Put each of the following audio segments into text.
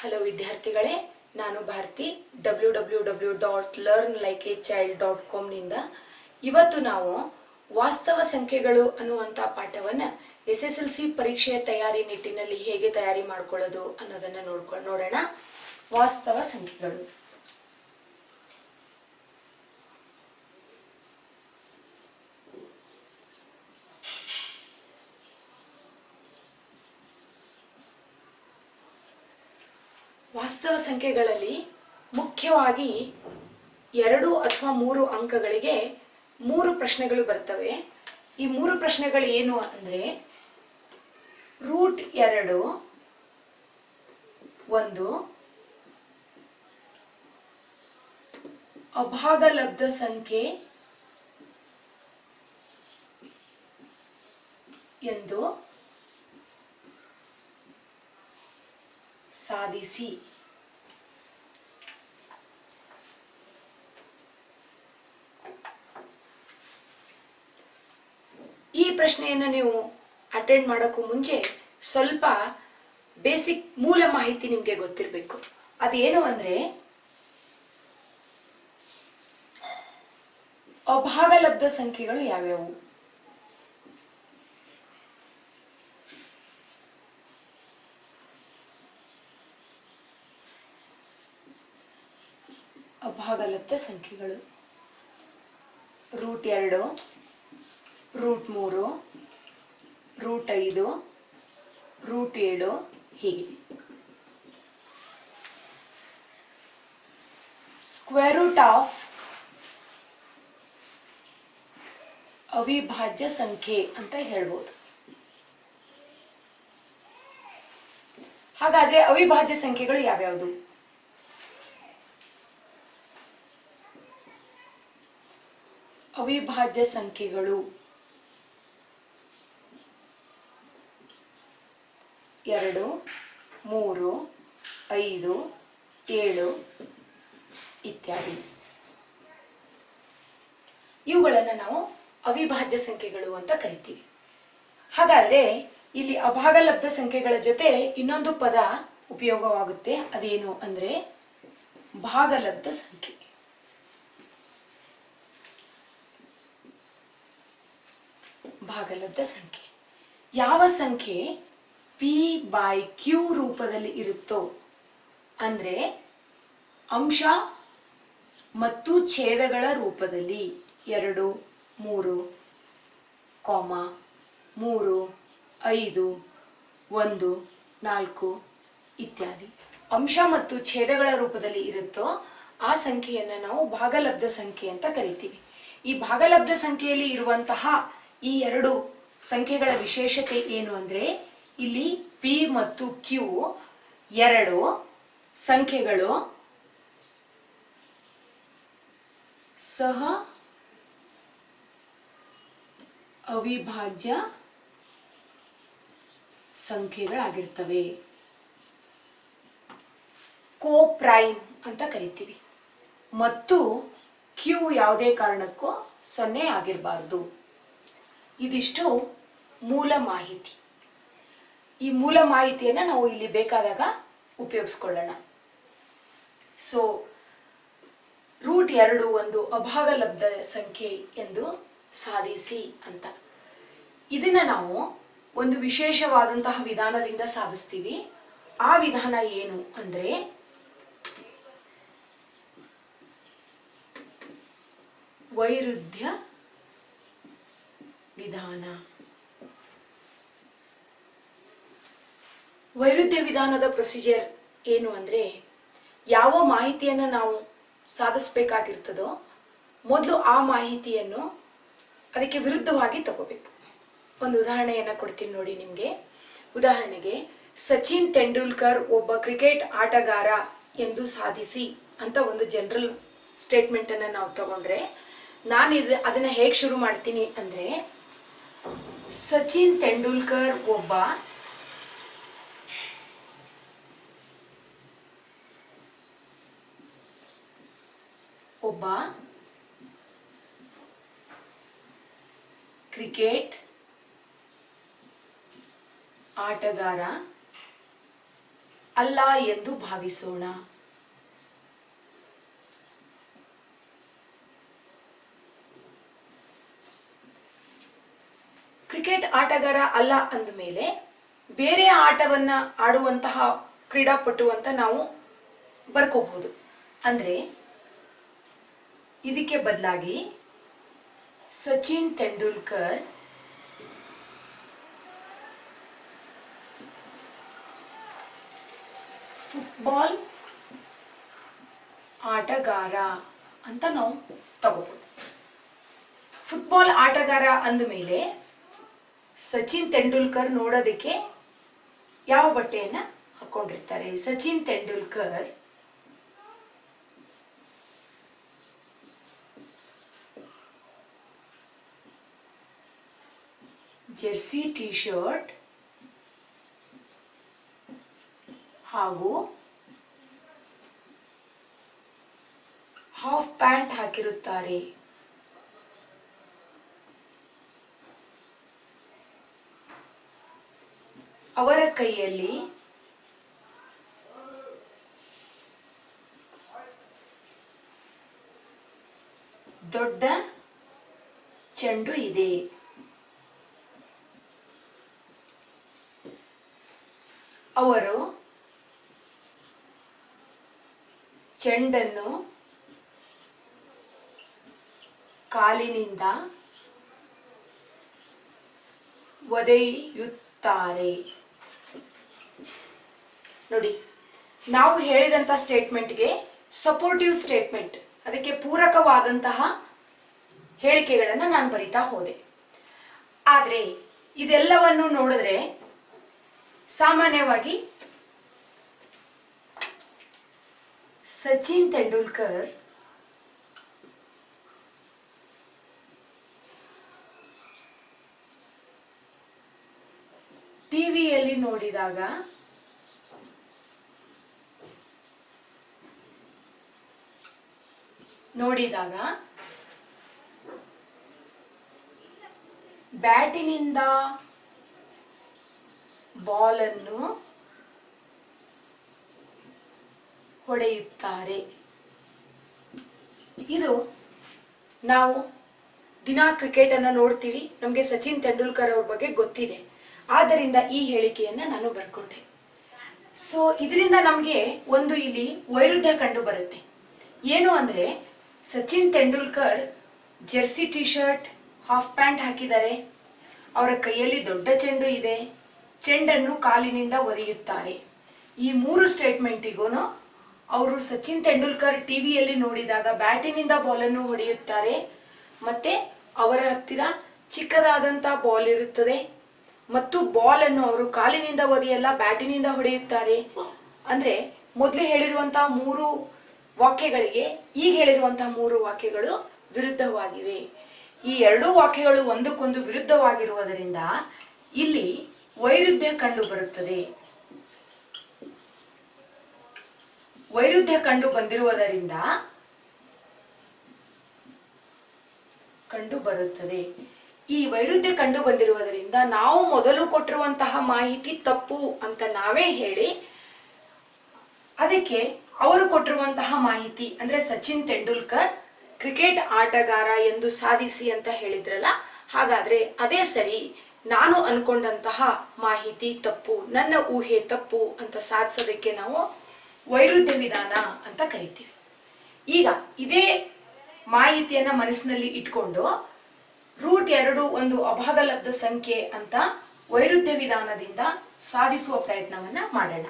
Hello ವಿದ್ಯಾರ್ಥಿಗಳೇ, ನಾನು Bharathi, W W W dot learn like a child dot ಕಾಮ್ನಿಂದ ಇವತ್ತು ನಾವು ವಾಸ್ತವ ಸಂಖ್ಯೆಗಳು ಅನ್ನುವಂಥ ಪಾಠವನ್ನು ಎಸ್ ಎಸ್ ಎಲ್ ಸಿ ಪರೀಕ್ಷೆಯ ತಯಾರಿ ನಿಟ್ಟಿನಲ್ಲಿ ಹೇಗೆ ತಯಾರಿ ಮಾಡ್ಕೊಳ್ಳೋದು ಅನ್ನೋದನ್ನು ನೋಡ್ಕೊಂಡು ನೋಡೋಣ. ವಾಸ್ತವ ಸಂಖ್ಯೆಗಳು ವಾಸ್ತವ ಸಂಖ್ಯೆಗಳಲ್ಲಿ ಮುಖ್ಯವಾಗಿ ಎರಡು ಅಥವಾ ಮೂರು ಅಂಕಗಳಿಗೆ ಮೂರು ಪ್ರಶ್ನೆಗಳು ಬರ್ತವೆ. ಈ ಮೂರು ಪ್ರಶ್ನೆಗಳು ಏನು ಅಂದರೆ ರೂಟ್ ಎರಡು, ಒಂದು, ಅಭಾಗಲಬ್ಧ ಸಂಖ್ಯೆ ಎಂದು ಸಾಧಿಸಿ. ಈ ಪ್ರಶ್ನೆಯನ್ನು ನೀವು ಅಟೆಂಡ್ ಮಾಡೋಕ್ಕೂ ಮುಂಚೆ ಸ್ವಲ್ಪ ಬೇಸಿಕ್ ಮೂಲ ಮಾಹಿತಿ ನಿಮಗೆ ಗೊತ್ತಿರಬೇಕು. ಅದೇನು ಅಂದರೆ, ಅಭಾಗಲಬ್ಧ ಸಂಖ್ಯೆಗಳು ಯಾವ್ಯಾವು? ಅಭಾಗಲಬ್ಧ ಸಂಖ್ಯೆಗಳು. ರೂಟ್ ಎರಡು. ರೂಟ್ ಮೂರು, ರೂಟ್ ಐದು, ರೂಟ್ ಏಳು, ಹೀಗೆ. ಸ್ಕ್ವೇರ್ ರೂಟ್ ಆಫ್ ಅವಿಭಾಜ್ಯ ಸಂಖ್ಯೆ ಅಂತ ಹೇಳ್ಬೋದು. ಹಾಗಾದ್ರೆ ಅವಿಭಾಜ್ಯ ಸಂಖ್ಯೆಗಳು ಯಾವ್ಯಾವುದು? ಅವಿಭಾಜ್ಯ ಸಂಖ್ಯೆಗಳು. ಎರಡು, ಮೂರು, ಐದು, ಏಳು ಇತ್ಯಾದಿ. ಇವುಗಳನ್ನು ನಾವು ಅವಿಭಾಜ್ಯ ಸಂಖ್ಯೆಗಳು ಅಂತ ಕರಿತೀವಿ. ಹಾಗಾದ್ರೆ ಇಲ್ಲಿ ಅಭಾಗಲಬ್ಧ ಸಂಖ್ಯೆಗಳ ಜೊತೆ ಇನ್ನೊಂದು ಪದ ಉಪಯೋಗವಾಗುತ್ತೆ. ಅದೇನು ಅಂದ್ರೆ ಭಾಗಲಬ್ಧ ಸಂಖ್ಯೆ. ಭಾಗಲಬ್ಧ ಸಂಖ್ಯೆ. ಯಾವ ಸಂಖ್ಯೆ? ಪಿ ಬೈ ಕ್ಯೂ ರೂಪದಲ್ಲಿ ಇರುತ್ತೋ, ಅಂದರೆ ಅಂಶ ಮತ್ತು ಛೇದಗಳ ರೂಪದಲ್ಲಿ ಎರಡು, ಮೂರು, ಕಾಮ, ಮೂರು, ಐದು, ಒಂದು, ನಾಲ್ಕು ಇತ್ಯಾದಿ. ಅಂಶ ಮತ್ತು ಛೇದಗಳ ರೂಪದಲ್ಲಿ ಇರುತ್ತೋ, ಆ ಸಂಖ್ಯೆಯನ್ನು ನಾವು ಭಾಗಲಬ್ಧ ಸಂಖ್ಯೆ ಅಂತ ಕರಿತೀವಿ. ಈ ಭಾಗಲಬ್ಧ ಸಂಖ್ಯೆಯಲ್ಲಿ ಇರುವಂತಹ ಈ ಎರಡು ಸಂಖ್ಯೆಗಳ ವಿಶೇಷತೆ ಏನು ಅಂದರೆ ಇಲ್ಲಿ ಪಿ ಮತ್ತು ಕ್ಯೂ ಎರಡು ಸಂಖ್ಯೆಗಳು ಸಹ ಅವಿಭಾಜ್ಯ ಸಂಖ್ಯೆಗಳಾಗಿರ್ತವೆ. ಕೋ ಪ್ರೈಮ್ ಅಂತ ಕರಿತೀವಿ. ಮತ್ತು ಕ್ಯೂ ಯಾವುದೇ ಕಾರಣಕ್ಕೂ ಸೊನ್ನೆ ಆಗಿರಬಾರ್ದು. ಇದಿಷ್ಟು ಮೂಲ ಮಾಹಿತಿ. ಈ ಮೂಲ ಮಾಹಿತಿಯನ್ನು ನಾವು ಇಲ್ಲಿ ಬೇಕಾದಾಗ ಉಪಯೋಗಿಸ್ಕೊಳ್ಳೋಣ. ಸೊ ರೂಟ್ ಎರಡು ಒಂದು ಅಭಾಗಲಬ್ಧ ಸಂಖ್ಯೆ ಎಂದು ಸಾಧಿಸಿ ಅಂತ. ಇದನ್ನ ನಾವು ಒಂದು ವಿಶೇಷವಾದಂತಹ ವಿಧಾನದಿಂದ ಸಾಧಿಸ್ತೀವಿ. ಆ ವಿಧಾನ ಏನು ಅಂದ್ರೆ ವೈರುಧ್ಯ ವಿಧಾನ. ವೈರುಧ್ಯ ವಿಧಾನದ ಪ್ರೊಸೀಜರ್ ಏನು ಅಂದರೆ ಯಾವ ಮಾಹಿತಿಯನ್ನು ನಾವು ಸಾಧಿಸಬೇಕಾಗಿರ್ತದೋ ಮೊದಲು ಆ ಮಾಹಿತಿಯನ್ನು ಅದಕ್ಕೆ ವಿರುದ್ಧವಾಗಿ ತಗೋಬೇಕು. ಒಂದು ಉದಾಹರಣೆಯನ್ನು ಕೊಡ್ತೀನಿ ನೋಡಿ ನಿಮಗೆ. ಉದಾಹರಣೆಗೆ ಸಚಿನ್ ತೆಂಡೂಲ್ಕರ್ ಒಬ್ಬ ಕ್ರಿಕೆಟ್ ಆಟಗಾರ ಎಂದು ಸಾಧಿಸಿ ಅಂತ ಒಂದು ಜನರಲ್ ಸ್ಟೇಟ್ಮೆಂಟನ್ನು ನಾವು ತಗೊಂಡ್ರೆ ನಾನು ಇದು ಅದನ್ನು ಹೇಗೆ ಶುರು ಮಾಡ್ತೀನಿ ಅಂದರೆ ಸಚಿನ್ ತೆಂಡೂಲ್ಕರ್ ಒಬ್ಬ ಒಬ್ಬ ಕ್ರಿಕೆಟ್ ಆಟಗಾರ ಅಲ್ಲ ಎಂದು ಭಾವಿಸೋಣ. ಕ್ರಿಕೆಟ್ ಆಟಗಾರ ಅಲ್ಲ ಅಂದಮೇಲೆ ಬೇರೆ ಆಟವನ್ನ ಆಡುವಂತಹ ಕ್ರೀಡಾಪಟು ಅಂತ ನಾವು ಬರ್ಕೋಬಹುದು. ಅಂದ್ರೆ ಇದಕ್ಕೆ ಬದಲಾಗಿ ಸಚಿನ್ ತೆಂಡೂಲ್ಕರ್ ಫುಟ್ಬಾಲ್ ಆಟಗಾರ ಅಂತ ನಾವು ತಗೋಬಹುದು ಫುಟ್ಬಾಲ್ ಆಟಗಾರ ಅಂದ ಮೇಲೆ ಸಚಿನ್ ತೆಂಡೂಲ್ಕರ್ ನೋಡೋದಕ್ಕೆ ಯಾವ ಬಟ್ಟೆಯನ್ನು ಹಾಕೊಂಡಿರ್ತಾರೆ? Sachin Tendulkar jersey T shirt ಹಾಗೂ ಹಾಫ್ ಪ್ಯಾಂಟ್ ಹಾಕಿರುತ್ತಾರೆ. ಅವರ ಕೈಯಲ್ಲಿ ದೊಡ್ಡ ಚೆಂಡು ಇದೆ. ಅವರು ಚೆಂಡನ್ನು ಕಾಲಿನಿಂದ ಒದೆಯುತ್ತಾರೆ. ನೋಡಿ, ನಾವು ಹೇಳಿದಂಥ ಸ್ಟೇಟ್ಮೆಂಟ್ಗೆ ಸಪೋರ್ಟಿವ್ ಸ್ಟೇಟ್ಮೆಂಟ್ ಅದಕ್ಕೆ ಪೂರಕವಾದಂತಹ ಹೇಳಿಕೆಗಳನ್ನು ನಾನು ಬರಿತಾ ಹೋದೆ. ಆದರೆ, ಇದೆಲ್ಲವನ್ನು ನೋಡಿದ್ರೆ ಸಾಮಾನ್ಯವಾಗಿ ಸಚಿನ್ ತೆಂಡೂಲ್ಕರ್ ಟಿವಿಯಲ್ಲಿ ನೋಡಿದಾಗ ನೋಡಿದಾಗ ಬ್ಯಾಟಿನಿಂದ ಬಾಲನ್ನು ಹೊಡೆಯುತ್ತಾರೆ. ಇದು ನಾವು ದಿನಾ ಕ್ರಿಕೆಟ್ ಅನ್ನ ನೋಡ್ತೀವಿ. ನಮಗೆ ಸಚಿನ್ ತೆಂಡೂಲ್ಕರ್ ಅವ್ರ ಬಗ್ಗೆ ಗೊತ್ತಿದೆ. ಆದ್ದರಿಂದ ಈ ಹೇಳಿಕೆಯನ್ನ ನಾನು ಬರ್ಕೊಂಡೆ. ಸೊ ಇದರಿಂದ ನಮಗೆ ಒಂದು ಇಲ್ಲಿ ವೈರುಧ್ಯ ಕಂಡು ಬರುತ್ತೆ. ಏನು ಅಂದ್ರೆ, Sachin Tendulkar jersey T shirt half pant ಹಾಕಿದ್ದಾರೆ. ಅವರ ಕೈಯಲ್ಲಿ ದೊಡ್ಡ ಚೆಂಡು ಇದೆ. ಚೆಂಡನ್ನು ಕಾಲಿನಿಂದ ಒದೆಯುತ್ತಾರೆ ಈ ಮೂರು ಸ್ಟೇಟ್ಮೆಂಟಿಗೂ ಅವರು ಸಚಿನ್ ತೆಂಡೂಲ್ಕರ್ ಟಿವಿಯಲ್ಲಿ ನೋಡಿದಾಗ ಬ್ಯಾಟಿನಿಂದ ಬಾಲನ್ನು ಹೊಡೆಯುತ್ತಾರೆ. ಮತ್ತೆ ಅವರ ಹತ್ತಿರ ಚಿಕ್ಕದಾದಂಥ ಬಾಲ್ ಇರುತ್ತದೆ. ಮತ್ತು ಬಾಲ್ ಅನ್ನು ಅವರು ಕಾಲಿನಿಂದ ಒದೆಯಲ್ಲ ಬ್ಯಾಟಿನಿಂದ ಹೊಡೆಯುತ್ತಾರೆ. ಅಂದ್ರೆ ಮೊದಲು ಹೇಳಿರುವಂತಹ ಮೂರು ವಾಕ್ಯಗಳಿಗೆ ಈಗ ಹೇಳಿರುವಂತಹ ಮೂರು ವಾಕ್ಯಗಳು ವಿರುದ್ಧವಾಗಿವೆ. ಈ ಎರಡೂ ವಾಕ್ಯಗಳು ಒಂದಕ್ಕೊಂದು ವಿರುದ್ಧವಾಗಿರುವುದರಿಂದ ಇಲ್ಲಿ ವೈರುಧ್ಯ ಕಂಡು ಬರುತ್ತದೆ ವೈರುಧ್ಯ ಕಂಡು ಬಂದಿರುವುದರಿಂದ ಕಂಡು ಬರುತ್ತದೆ ಈ ವೈರುಧ್ಯ ಕಂಡು ಬಂದಿರುವುದರಿಂದ ನಾವು ಮೊದಲು ಕೊಟ್ಟಿರುವಂತಹ ಮಾಹಿತಿ ತಪ್ಪು ಅಂತ ನಾವೇ ಹೇಳಿ, ಅದಕ್ಕೆ ಅವರು ಕೊಟ್ಟಿರುವಂತಹ ಮಾಹಿತಿ ಅಂದ್ರೆ ಸಚಿನ್ ತೆಂಡೂಲ್ಕರ್ ಕ್ರಿಕೆಟ್ ಆಟಗಾರ ಎಂದು ಸಾಧಿಸಿ ಅಂತ ಹೇಳಿದ್ರಲ್ಲ, ಹಾಗಾದ್ರೆ ಅದೇ ಸರಿ. ನಾನು ಅನ್ಕೊಂಡಂತಹ ಮಾಹಿತಿ ತಪ್ಪು, ನನ್ನ ಊಹೆ ತಪ್ಪು ಅಂತ ಸಾಧಿಸೋದಕ್ಕೆ ನಾವು ವೈರುಧ್ಯ ವಿಧಾನ ಅಂತ ಕರಿತೀವಿ. ಈಗ ಇದೇ ಮಾಹಿತಿಯನ್ನ ಮನಸ್ಸಿನಲ್ಲಿ ಇಟ್ಕೊಂಡು ರೂಟ್ ಎರಡು ಒಂದು ಅಭಾಗಲಬ್ಧ ಸಂಖ್ಯೆ ಅಂತ ವೈರುಧ್ಯ ವಿಧಾನದಿಂದ ಸಾಧಿಸುವ ಪ್ರಯತ್ನವನ್ನ ಮಾಡೋಣ.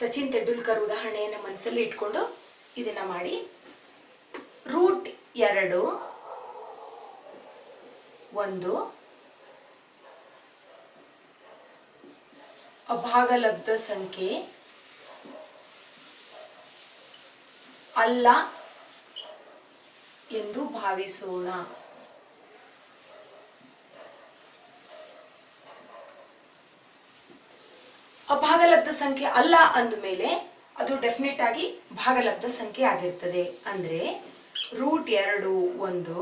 ಸಚಿನ್ ತೆಂಡೂಲ್ಕರ್ ಉದಾಹರಣೆಯನ್ನು ಮನಸ್ಸಲ್ಲಿ ಇಟ್ಕೊಂಡು ಇದನ್ನ ಮಾಡಿ. ರೂಟ್ ಎರಡು, ಒಂದು. ಅಭಾಗಲಬ್ಧ ಸಂಖ್ಯೆ. ಅಲ್ಲ ಎಂದು ಭಾವಿಸೋಣ. ಅಭಾಗಲಬ್ಧ ಸಂಖ್ಯೆ ಅಲ್ಲ ಅಂದ ಮೇಲೆ ಅದು ಡೆಫಿನೆಟ್ ಆಗಿ ಭಾಗಲಬ್ಧ ಸಂಖ್ಯೆ ಆಗಿರ್ತದೆ. ಅಂದ್ರೆ ರೂಟ್ ಎರಡು, ಒಂದು.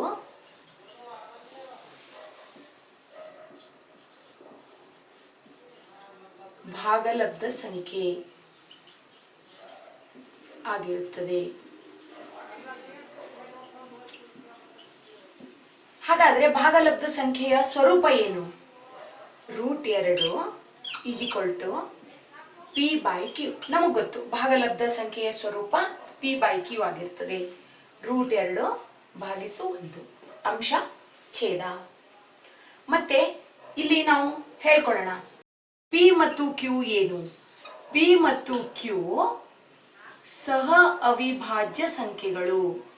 ಭಾಗಲಬ್ಧ ಸಂಖ್ಯೆ ಆಗಿರುತ್ತದೆ. ಹಾಗಾದ್ರೆ ಭಾಗಲಬ್ಧ ಸಂಖ್ಯೆಯ ಸ್ವರೂಪ ಏನು? ರೂಟ್ ಎರಡು is equal to p by q. ನಮಗೆ ಗೊತ್ತು, ಭಾಗಲಬ್ಧ ಸಂಖ್ಯೆಯ ಸ್ವರೂಪ ಪಿ ಬೈ ಕ್ಯೂ ಆಗಿರ್ತದೆ. ರೂಟ್ ಎರಡು ಭಾಗಿಸು ಒಂದು. ಅಂಶ, ಛೇದ. ಮತ್ತೆ ಇಲ್ಲಿ ನಾವು ಹೇಳ್ಕೊಳ್ಳೋಣ ಪಿ ಮತ್ತು ಕ್ಯೂ ಏನು? ಪಿ ಮತ್ತು ಕ್ಯೂ ಸಹ ಅವಿಭಾಜ್ಯ ಸಂಖ್ಯೆಗಳು.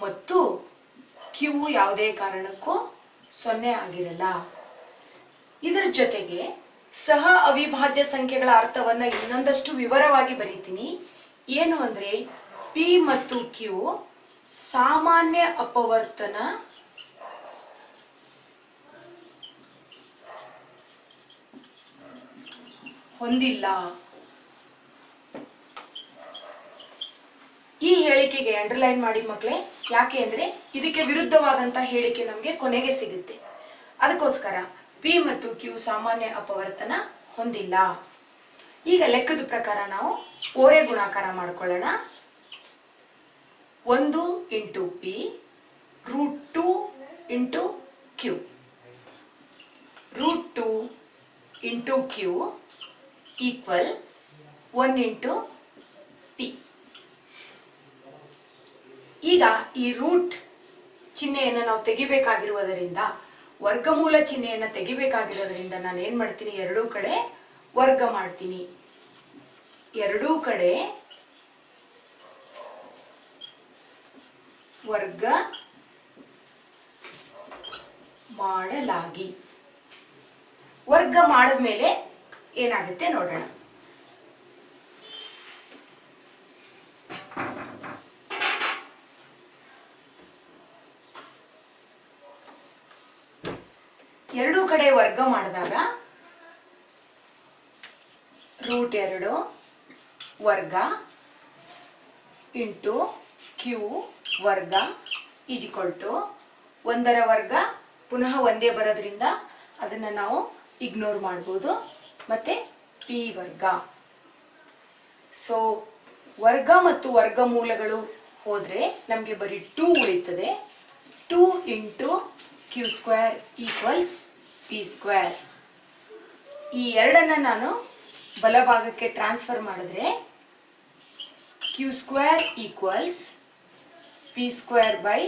ಮತ್ತು ಕ್ಯೂ ಯಾವುದೇ ಕಾರಣಕ್ಕೂ ಸೊನ್ನೆ ಆಗಿರಲ್ಲ. ಇದರ ಜೊತೆಗೆ ಸಹ ಅವಿಭಾಜ್ಯ ಸಂಖ್ಯೆಗಳ ಅರ್ಥವನ್ನ ಇನ್ನೊಂದಷ್ಟು ವಿವರವಾಗಿ ಬರೀತೀನಿ. ಏನು ಅಂದ್ರೆ ಪಿ ಮತ್ತು ಕ್ಯೂ ಸಾಮಾನ್ಯ ಅಪವರ್ತನ ಹೊಂದಿಲ್ಲ. ಈ ಹೇಳಿಕೆಗೆ ಅಂಡರ್ಲೈನ್ ಮಾಡಿ ಮಕ್ಕಳೇ ಯಾಕೆ ಅಂದ್ರೆ ಇದಕ್ಕೆ ವಿರುದ್ಧವಾದಂತ ಹೇಳಿಕೆ ನಮಗೆ ಕೊನೆಗೆ ಸಿಗುತ್ತೆ. ಅದಕ್ಕೋಸ್ಕರ ಪಿ ಮತ್ತು ಕ್ಯೂ ಸಾಮಾನ್ಯ ಅಪವರ್ತನ ಹೊಂದಿಲ್ಲ. ಈಗ ಲೆಕ್ಕದ ಪ್ರಕಾರ ನಾವು ಓರೆ ಗುಣಾಕಾರ ಮಾಡ್ಕೊಳ್ಳೋಣ. ಒಂದು into P root two into Q root two into Q equal one into P ಈಗ ಈ ರೂಟ್ ಚಿಹ್ನೆಯನ್ನು ನಾವು ತೆಗಿಬೇಕಾಗಿರುವುದರಿಂದ, ವರ್ಗಮೂಲ ಚಿಹ್ನೆಯನ್ನು ತೆಗಿಬೇಕಾಗಿರೋದ್ರಿಂದ ನಾನು ಏನು ಮಾಡ್ತೀನಿ? ಎರಡೂ ಕಡೆ ವರ್ಗ ಮಾಡ್ತೀನಿ. ಎರಡೂ ಕಡೆ ವರ್ಗ ಮಾಡಲಾಗಿ. ವರ್ಗ ಮಾಡಿದ್ಮೇಲೆ ಏನಾಗುತ್ತೆ ನೋಡೋಣ ಎರಡೂ ಕಡೆ ವರ್ಗ ಮಾಡಿದಾಗ ರೂಟ್ ಎರಡು ವರ್ಗ ಇಂಟು ಕ್ಯೂ ವರ್ಗ ಈಸ್ ಈಕ್ವಲ್ ಟು ಒಂದರ ವರ್ಗ ಪುನಃ ಒಂದೇ ಬರೋದ್ರಿಂದ ಅದನ್ನು ನಾವು ಇಗ್ನೋರ್ ಮಾಡ್ಬೋದು. ಮತ್ತೆ ಪಿ ವರ್ಗ. ಸೊ ವರ್ಗ ಮತ್ತು ವರ್ಗಮೂಲಗಳು ಹೋದರೆ ನಮಗೆ ಬರೀ ಟೂ ಉಳಿತದೆ. Two into Q square equals P square ಈ ಎರಡನ್ನು ನಾನು ಬಲಭಾಗಕ್ಕೆ ಟ್ರಾನ್ಸ್ಫರ್ ಮಾಡಿದ್ರೆ Q square equals P square by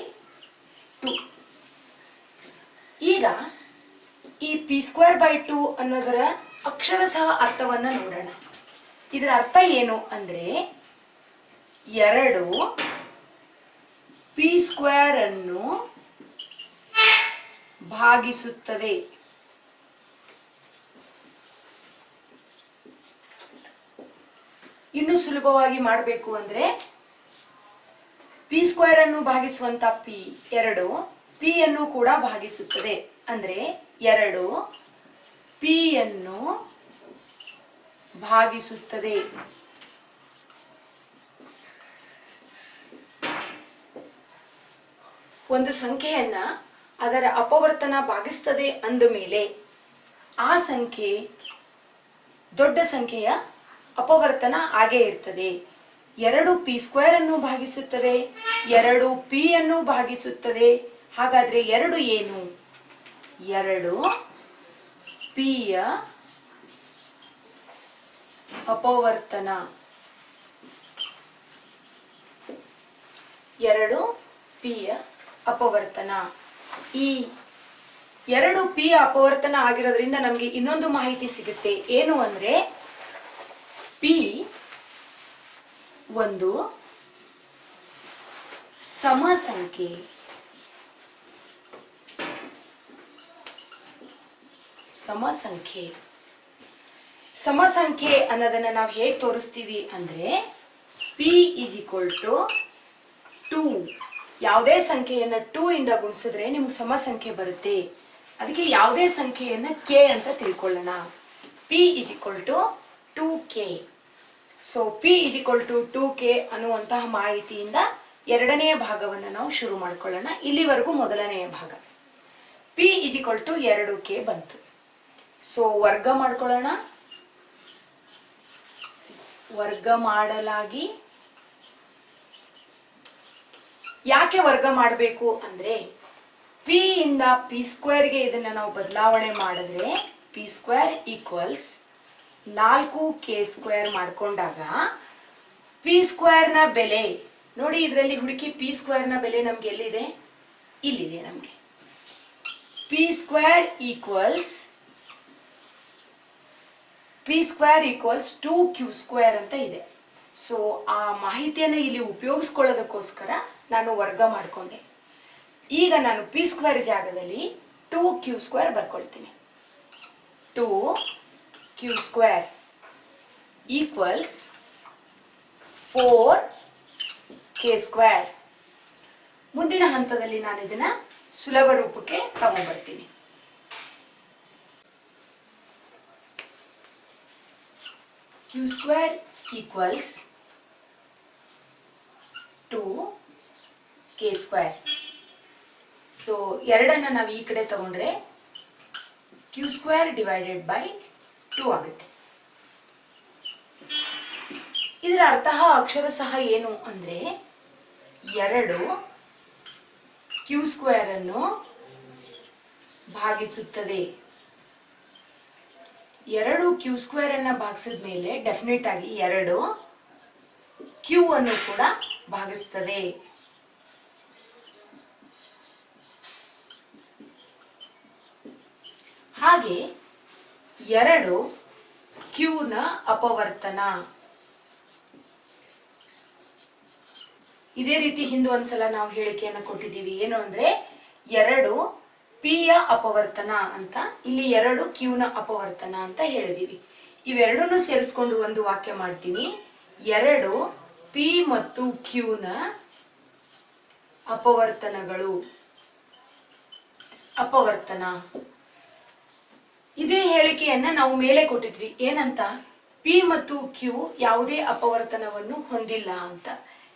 two ಈಗ ಈ ಪಿ ಸ್ಕ್ವೇರ್ ಬೈ ಟು ಅನ್ನೋದರ ಅಕ್ಷರಶಃ ಅರ್ಥವನ್ನು ನೋಡೋಣ. ಇದರ ಅರ್ಥ ಏನು ಅಂದರೆ ಎರಡು ಪಿ ಸ್ಕ್ವೇರ್ ಅನ್ನು ಭಾಗಿಸುತ್ತದೆ. ಇನ್ನು ಸುಲಭವಾಗಿ ಮಾಡಬೇಕು ಅಂದ್ರೆ ಪಿ ಸ್ಕ್ವೇರ್ ಅನ್ನು ಭಾಗಿಸುವಂತ ಪಿ ಎರಡು ಪಿ ಅನ್ನು ಕೂಡ ಭಾಗಿಸುತ್ತದೆ. ಅಂದ್ರೆ ಎರಡು ಪಿ ಅನ್ನು ಭಾಗಿಸುತ್ತದೆ. ಒಂದು ಸಂಖ್ಯೆಯನ್ನ ಅದರ ಅಪವರ್ತನ ಭಾಗಿಸ್ತದೆ ಅಂದ ಮೇಲೆ ಆ ಸಂಖ್ಯೆ ದೊಡ್ಡ ಸಂಖ್ಯೆಯ ಅಪವರ್ತನ ಹಾಗೆ ಇರ್ತದೆ. ಎರಡು ಪಿ ಸ್ಕ್ವೇರ್ ಅನ್ನು ಭಾಗಿಸುತ್ತದೆ, ಎರಡು ಪಿ ಅನ್ನು ಭಾಗಿಸುತ್ತದೆ. ಹಾಗಾದ್ರೆ ಎರಡು ಏನು? ಎರಡು ಪಿಯ ಅಪವರ್ತನ. ಎರಡು ಪಿಯ ಅಪವರ್ತನ. ಈ ಎರಡು ಪಿ ಅಪವರ್ತನ ಆಗಿರೋದ್ರಿಂದ ನಮಗೆ ಇನ್ನೊಂದು ಮಾಹಿತಿ ಸಿಗುತ್ತೆ. ಏನು ಅಂದ್ರೆ ಪಿ ಒಂದು ಸಮ ಸಂಖ್ಯೆ ಸಮ ಸಂಖ್ಯೆ ಸಮ ಅನ್ನೋದನ್ನ ನಾವು ಹೇಗೆ ತೋರಿಸ್ತೀವಿ ಅಂದ್ರೆ P is equal to two ಯಾವುದೇ ಸಂಖ್ಯೆಯನ್ನ ಟೂ ಇಂದ ಗುಣಿಸಿದ್ರೆ ನಿಮ್ಗೆ ಸಮ ಸಂಖ್ಯೆ ಬರುತ್ತೆ. ಅದಕ್ಕೆ ಯಾವುದೇ ಸಂಖ್ಯೆಯನ್ನ ಕೆ ಅಂತ ತಿಳ್ಕೊಳ್ಳೋಣ. P is equal to two K. So P is equal to two K ಅನ್ನುವಂತಹ ಮಾಹಿತಿಯಿಂದ ಎರಡನೆಯ ಭಾಗವನ್ನು ನಾವು ಶುರು ಮಾಡ್ಕೊಳ್ಳೋಣ. ಇಲ್ಲಿವರೆಗೂ ಮೊದಲನೆಯ ಭಾಗ. ಪಿ ಇಸ್ ಈಕ್ವಲ್ ಟು ಎರಡು ಕೆ ಬಂತು. ಸೊ ವರ್ಗ ಮಾಡ್ಕೊಳ್ಳೋಣ. ವರ್ಗ ಮಾಡಲಾಗಿ ಯಾಕೆ ವರ್ಗ ಮಾಡಬೇಕು ಅಂದ್ರೆ ಪಿ ಇಂದ ಪಿ ಸ್ಕ್ವೇರ್ಗೆ ಇದನ್ನ ನಾವು ಬದಲಾವಣೆ ಮಾಡಿದ್ರೆ ಪಿ ಸ್ಕ್ವೇರ್ ಈಕ್ವಲ್ಸ್ ನಾಲ್ಕು ಕೆ ಸ್ಕ್ವೇರ್ ಮಾಡ್ಕೊಂಡಾಗ ಪಿ ಸ್ಕ್ವೇರ್ನ ಬೆಲೆ, ನೋಡಿ ಇದರಲ್ಲಿ ಹುಡುಕಿ ಪಿ ಸ್ಕ್ವೇರ್ನ ಬೆಲೆ ನಮ್ಗೆ ಎಲ್ಲಿದೆ? ಇಲ್ಲಿದೆ ನಮಗೆ. P square equals, P square equals two Q square ಅಂತ ಇದೆ. ಸೊ ಆ ಮಾಹಿತಿಯನ್ನು ಇಲ್ಲಿ ಉಪಯೋಗಿಸ್ಕೊಳ್ಳೋದಕ್ಕೋಸ್ಕರ ನಾನು ವರ್ಗ ಮಾಡಿಕೊಂಡೆ. ಈಗ ನಾನು ಪಿ ಸ್ಕ್ವೇರ್ ಜಾಗದಲ್ಲಿ two Q square ಬರ್ಕೊಳ್ತೀನಿ. Two q square equals four k square ಮುಂದಿನ ಹಂತದಲ್ಲಿ ನಾನು ಇದನ್ನ ಸುಲಭ ರೂಪಕ್ಕೆ ತಗೊಂಡ್ಬರ್ತೀನಿ. Q square equals 2 k square. So ಎರಡನ್ನ ನಾವು ಈ ಕಡೆ ತಗೊಂಡ್ರೆ q square divided by two ಆಗುತ್ತೆ. ಇದರ ಅರ್ಥ ಅಕ್ಷರ ಸಹ ಏನು ಅಂದ್ರೆ ಎರಡು ಕ್ಯೂ ಸ್ಕ್ವೇರ್ ಅನ್ನು ಭಾಗಿಸುತ್ತದೆ. ಎರಡು ಕ್ಯೂ ಸ್ಕ್ವೇರ್ ಅನ್ನ ಭಾಗಿಸಿದ ಮೇಲೆ ಡೆಫಿನೆಟ್ ಆಗಿ ಎರಡು ಕ್ಯೂ ಅನ್ನು ಕೂಡ ಭಾಗಿಸ್ತದೆ ಹಾಗೆ ಎರಡು ಕ್ಯೂನ ಅಪವರ್ತನ. ಇದೇ ರೀತಿ ಹಿಂದೆ ಒಂದ್ಸಲ ನಾವು ಹೇಳಿಕೆಯನ್ನು ಕೊಟ್ಟಿದ್ದೀವಿ. ಏನು ಅಂದ್ರೆ ಎರಡು ಪಿಯ ಅಪವರ್ತನ ಅಂತ, ಇಲ್ಲಿ ಎರಡು ಕ್ಯೂನ ಅಪವರ್ತನ ಅಂತ ಹೇಳಿದೀವಿ ಇವೆರಡನ್ನು ಸೇರಿಸ್ಕೊಂಡು ಒಂದು ವಾಕ್ಯ ಮಾಡ್ತೀನಿ. ಎರಡು ಪಿ ಮತ್ತು ಕ್ಯೂನ ಅಪವರ್ತನಗಳು. ಅಪವರ್ತನ. ಇದೇ ಹೇಳಿಕೆಯನ್ನ ನಾವು ಮೇಲೆ ಕೊಟ್ಟಿದ್ವಿ. ಏನಂತ? ಪಿ ಮತ್ತು ಕ್ಯೂ ಯಾವುದೇ ಅಪವರ್ತನವನ್ನು ಹೊಂದಿಲ್ಲ ಅಂತ.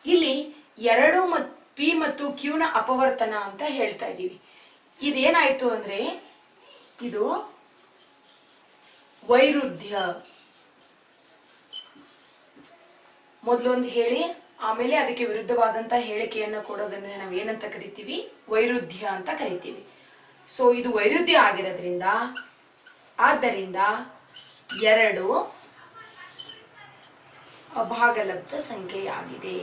ಇಲ್ಲಿ ಎರಡು ಮತ್ ಪಿ ಮತ್ತು ಕ್ಯೂನ ಅಪವರ್ತನ ಅಂತ ಹೇಳ್ತಾ ಇದ್ದೀವಿ. ಇದೇನಾಯ್ತು ಅಂದ್ರೆ, ಇದು ವೈರುಧ್ಯ. ಮೊದಲೊಂದು ಹೇಳಿ, ಆಮೇಲೆ ಅದಕ್ಕೆ ವಿರುದ್ಧವಾದಂತ ಹೇಳಿಕೆಯನ್ನ ಕೊಡೋದನ್ನ ನಾವು ಏನಂತ ಕರಿತೀವಿ? ವೈರುಧ್ಯ ಅಂತ ಕರಿತೀವಿ. ಸೊ ಇದು ವೈರುಧ್ಯ ಆಗಿರೋದ್ರಿಂದ ಆದ್ದರಿಂದ ಎರಡು ಅಭಾಗಲಬ್ಧ ಸಂಖ್ಯೆಯಾಗಿದೆ.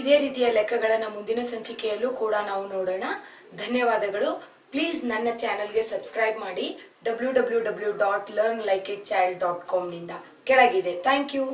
ಇದೇ ರೀತಿಯ ಲೆಕ್ಕಗಳನ್ನು ಮುಂದಿನ ಸಂಚಿಕೆಯಲ್ಲೂ ಕೂಡ ನಾವು ನೋಡೋಣ. ಧನ್ಯವಾದಗಳು. ಪ್ಲೀಸ್ ನನ್ನ ಚಾನೆಲ್ಗೆ ಸಬ್ಸ್ಕ್ರೈಬ್ ಮಾಡಿ. W W W dot learn like a child dot ಕಾಮ್ನಿಂದ ಕೆಳಗಿದೆ. Thank you.